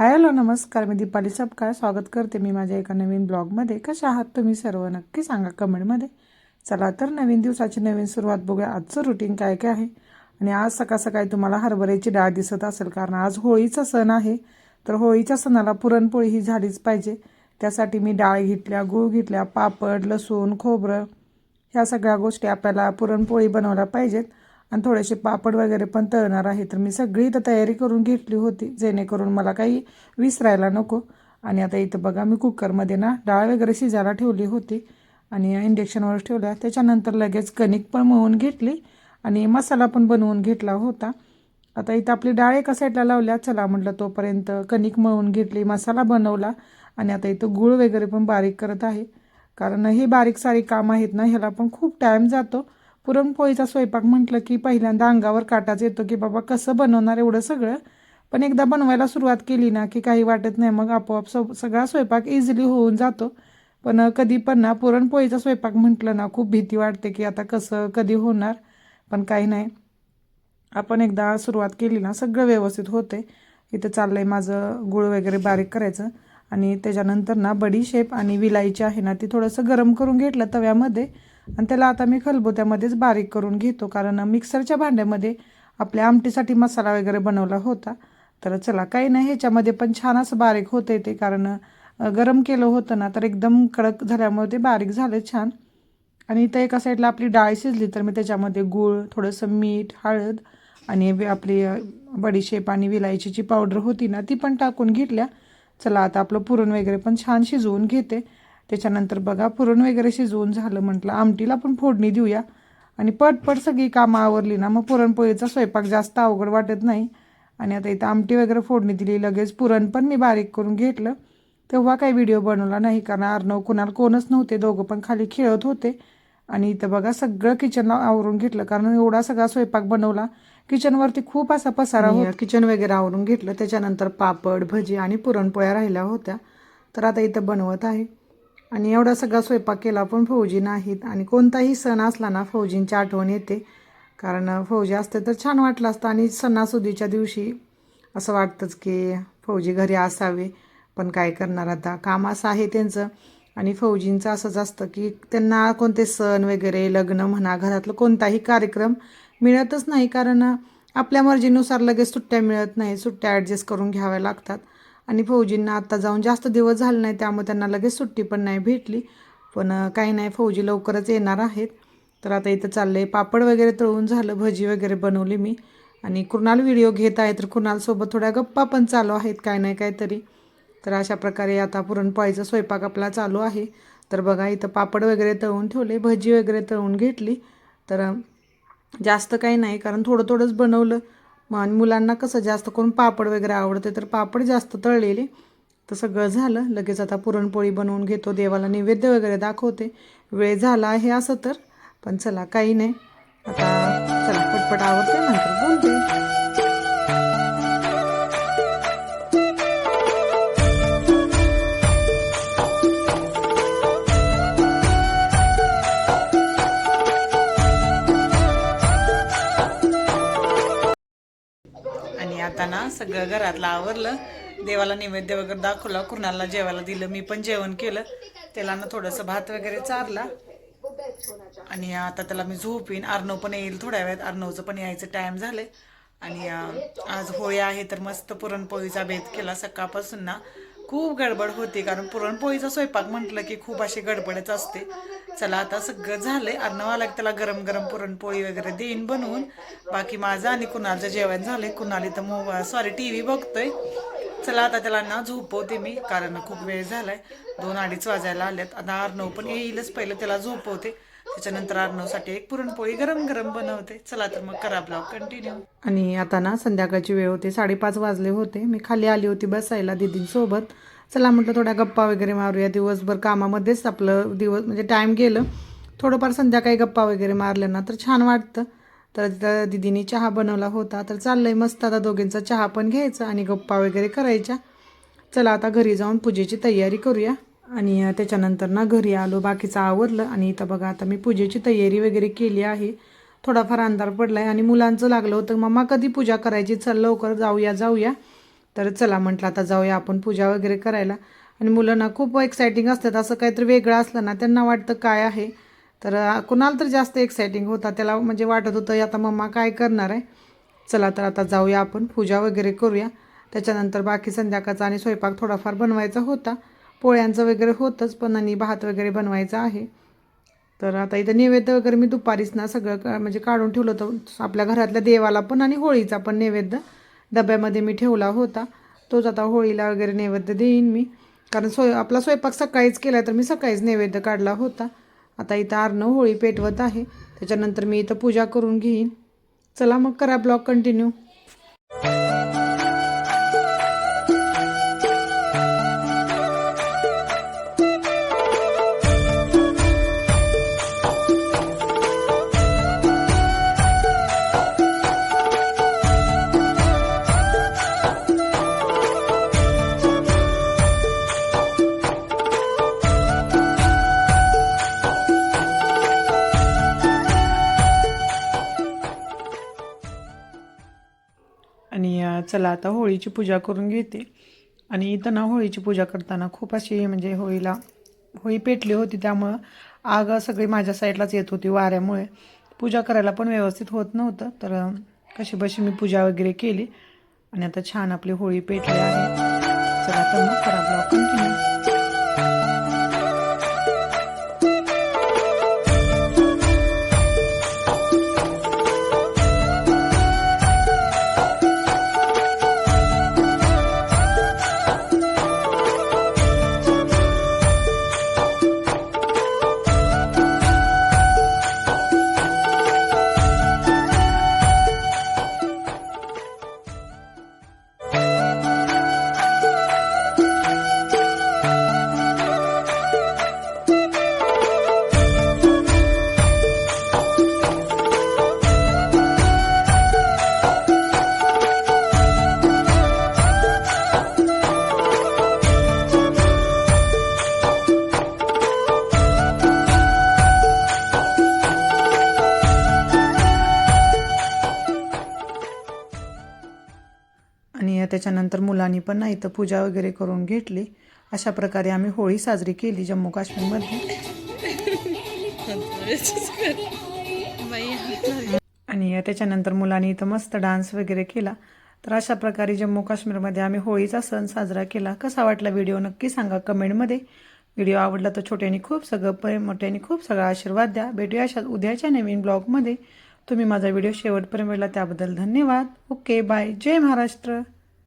Hi hello नमस्कार. मी दीपाली सपकाळ. स्वागत करते मी माझ्या एका नवीन ब्लॉगमध्ये. कशा आहात तुम्ही सर्व? नक्की सांगा कमेंटमध्ये. चला तर नवीन दिवसाची नवीन सुरुवात बघूया. आजचं रुटीन काय काय आहे? आणि आज सकाळ सकाळी तुम्हाला हरभऱ्याची डाळ दिसत असेल कारण आज होळीचा सण आहे. तर होळीच्या सणाला पुरणपोळी ही झालीच पाहिजे. त्यासाठी मी डाळ घेतल्या गूळ घेतल्या पापड लसूण खोबरं ह्या सगळ्या गोष्टी आपल्याला पुरणपोळी बनवल्या पाहिजेत. आणि थोडेसे पापड वगैरे पण तळणार आहे. तर मी सगळी इथं तयारी करून घेतली होती. जेणेकरून मला काही विसरायला नको. आणि आता इथं बघा मी कुकरमध्ये ना डाळ वगैरे शिजायला ठेवली होती. आणि इंडक्शनवर ठेवल्या. त्याच्यानंतर लगेच कणिक पण मळून घेतली. आणि मसाला पण बनवून घेतला होता. आता इथं आपली डाळ एका साईडला लावल्या. चला म्हटलं तोपर्यंत कणिक मळून घेतली मसाला बनवला. आणि आता इथं गूळ वगैरे पण बारीक करत आहे. कारण हे बारीक सारीक काम आहेत ना ह्याला पण खूप टाईम जातो. पुरणपोळीचा स्वयंपाक म्हटलं की पहिल्यांदा अंगावर काटाच येतो की बाबा कसं बनवणार एवढं सगळं. पण एकदा बनवायला सुरुवात केली ना की काही वाटत नाही. मग आपोआप स सगळा स्वयंपाक इझिली होऊन जातो. पण कधी पण ना पुरणपोळीचा स्वयंपाक म्हटलं ना खूप भीती वाटते की आता कसं कधी होणार? पण काही नाही. आपण एकदा सुरुवात केली ना सगळं व्यवस्थित होते. इथं चाललं आहे माझं गुळ वगैरे बारीक करायचं. आणि त्याच्यानंतर ना बडीशेप आणि विलायची आहे ना ती थोडंसं गरम करून घेतलं तव्यामध्ये. आणि त्याला आता मी खलबोत्यामध्येच बारीक करून घेतो कारण मिक्सरच्या भांड्यामध्ये आपल्या आमटीसाठी मसाला वगैरे बनवला होता. तर चला काही नाही ह्याच्यामध्ये पण छान असं बारीक होतं ते कारण गरम केलं होतं ना तर एकदम कडक झाल्यामुळे ते बारीक झालं छान. आणि इथं एका साईडला आपली डाळ शिजली तर मी त्याच्यामध्ये गूळ थोडंसं मीठ हळद आणि आपली बडीशेप आणि विलायचीची पावडर होती ना ती पण टाकून घेतल्या. चला आता आपलं पुरण वगैरे पण छान शिजवून घेते. त्याच्यानंतर बघा पुरण वगैरे शिजवून झालं म्हटलं. आमटीला पण फोडणी देऊया. आणि पटपट सगळी कामं आवरली ना मग पुरणपोळीचा स्वयंपाक जास्त अवघड वाटत नाही. आणि आता इथं आमटी वगैरे फोडणी दिली लगेच पुरण पण मी बारीक करून घेतलं. तेव्हा काही व्हिडिओ बनवला नाही कारण अर्णव कुणाला कोणच नव्हते दोघं पण खाली खेळत होते. आणि इथं बघा सगळं किचन आवरून घेतलं कारण एवढा सगळा स्वयंपाक बनवला. किचनवरती खूप असा पसारा होता किचन वगैरे आवरून घेतलं. त्याच्यानंतर पापड भजी आणि पुरणपोळ्या राहिल्या होत्या. तर आता इथं बनवत आहे. आणि एवढा सगळा स्वयंपाक केला पण फौजी नाहीत. आणि कोणताही सण असला ना फौजींची आठवण येते. कारण फौजी असते तर छान वाटलं असतं. आणि सणासुदीच्या दिवशी असं वाटतंच की फौजी घरी असावे पण काय करणार आता? काम असं आहे त्यांचं. आणि फौजींचं असंच असतं की त्यांना कोणते सण वगैरे लग्न म्हणा घरातलं कोणताही कार्यक्रम मिळतच नाही. कारण आपल्या मर्जीनुसार लगेच सुट्ट्या मिळत नाही. सुट्ट्या ॲडजस्ट करून घ्याव्या लागतात. आणि फौजींना आत्ता जाऊन जास्त दिवस झाले नाही त्यामुळे त्यांना लगेच सुट्टी पण नाही भेटली. पण काही नाही फौजी लवकरच येणार आहेत. तर आता इथं चाललं आहे पापड वगैरे तळून झालं भजी वगैरे बनवली मी. आणि कुणाल व्हिडिओ घेत आहे तर कुणालसोबत थोड्या गप्पा पण चालू आहेत काय नाही काहीतरी. तर अशा प्रकारे आता पुरणपोळीचा स्वयंपाक आपला चालू आहे. तर बघा इथं पापड वगैरे तळून ठेवले भजी वगैरे तळून घेतली. तर जास्त काही नाही कारण थोडं थोडंच बनवलं. मग आणि मुलांना कसं जास्त करून पापड वगैरे आवडते तर पापड जास्त तळलेले. तर सगळं झालं. लगेच आता पुरणपोळी बनवून घेतो देवाला नैवेद्य वगैरे दाखवते. वेळ झाला आहे असं तर पण चला काही नाही. आता चला पटपट आवडते नंतर बोलते. सगळं घरातलं आवरलं. देवाला नैवेद्य वगैरे दाखवला. कुणाला जेवायला दिलं मी पण जेवण केलं. त्याला ना थोडंसं भात वगैरे चारला. आणि आता त्याला मी झोपीन. अर्णव पण येईल थोड्या वेळात. अर्णवचं पण यायचं टाईम झाले आणि आज होळी आहे तर मस्त पुरणपोळीचा भेद केला सकाळपासून ना. खूप गडबड होती कारण पुरणपोळीचा स्वयंपाक म्हटलं की खूप अशी गडबडच असते. चला आता सगळं झालंय अर्णवाला त्याला गरम गरम पुरणपोळी वगैरे देईन बनवून. बाकी माझं आणि कुणालचं जेवण झालंय कुणाल इथं मो सॉरी टी व्ही बघतोय. चला आता त्याला ना झोपवते मी कारण खूप वेळ झालाय. दोन अडीच वाजायला आल्यात आता अर्णव पण येईलच पहिलं त्याला झोपवते. त्याच्यानंतर अर्णवसाठी एक पुरणपोळी गरम गरम बनवते. चला तर मग करा ब्लॉग कंटिन्यू आणि आता ना संध्याकाळची वेळ होते साडेपाच वाजले होते. मी खाली आली होती बसायला दिदींसोबत. चला म्हटलं थोड्या गप्पा वगैरे मारूया. दिवसभर कामामध्येच आपलं दिवस म्हणजे टाईम गेलं. थोडंफार संध्याकाळी गप्पा वगैरे मारल्या ना तर छान वाटतं. तर दिदीने चहा बनवला होता. तर चाललंय मस्त आता दोघींचा चहा पण घ्यायचा आणि गप्पा वगैरे करायच्या. चला आता घरी जाऊन पूजेची तयारी करूया. आणि त्याच्यानंतर ना घरी आलो बाकीचं आवरलं आणि इथं बघा आता मी पूजेची तयारी वगैरे केली आहे. थोडाफार अंधार पडला आहे आणि मुलांचं लागलं होतं मम्मा कधी पूजा करायची? चल लवकर जाऊया जाऊया. तर चला म्हटलं आता जाऊया आपण पूजा वगैरे करायला. आणि मुलांना खूप एक्सायटिंग असतात असं काहीतरी वेगळं असलं ना त्यांना वाटतं काय आहे. तर कुणाला तर जास्त एक्सायटिंग होता त्याला म्हणजे वाटत होतं आता मम्मा काय करणार आहे? चला तर आता जाऊया आपण पूजा वगैरे करूया. त्याच्यानंतर बाकी संध्याकाळचा आणि स्वयंपाक थोडाफार बनवायचा होता. पोळ्यांचं वगैरे होतंच पण आणि भात वगैरे बनवायचा आहे. तर आता इथं नैवेद्य वगैरे मी दुपारीच ना सगळं म्हणजे काढून ठेवलं होतं. आपल्या घरातल्या देवाला पण आणि होळीचा पण नैवेद्य डब्यामध्ये मी ठेवला होता. तोच आता होळीला वगैरे नैवेद्य देईन मी. कारण सोय आपला स्वयंपाक सकाळीच केला तर मी सकाळीच नैवेद्य काढला होता. आता इथं आर्नव होळी पेटवत आहे. त्याच्यानंतर मी इथं पूजा करून घेईन. चला मग करा ब्लॉग कंटिन्यू. चला आता होळीची पूजा करून घेते. आणि इथं ना होळीची पूजा करताना खूप अशी म्हणजे होळीला होळी पेटली होती त्यामुळं आग सगळी माझ्या साईडलाच येत होती वाऱ्यामुळे. पूजा करायला पण व्यवस्थित होत नव्हतं तर कशीबशी मी पूजा वगैरे केली. आणि आता छान आपली होळी पेटली आहे. चला तर मग करा ब्लॉक कंटिन्यू. त्याच्यानंतर मुलांनी पण नाही तर पूजा वगैरे करून घेतली. अशा प्रकारे आम्ही होळी साजरी केली जम्मू काश्मीरमध्ये. आणि त्याच्यानंतर मुलांनी इथं मस्त डान्स वगैरे केला. तर अशा प्रकारे जम्मू काश्मीरमध्ये आम्ही होळीचा सण साजरा केला. कसा वाटला व्हिडिओ नक्की सांगा कमेंटमध्ये. व्हिडिओ आवडला तर छोट्यानी खूप सगळं प मोठ्याने खूप सगळा आशीर्वाद द्या. भेटूया अशा उद्याच्या नवीन ब्लॉगमध्ये. तुम्ही माझा व्हिडिओ शेवटपर्यंत मिळला त्याबद्दल धन्यवाद. Okay bye. जय महाराष्ट्र.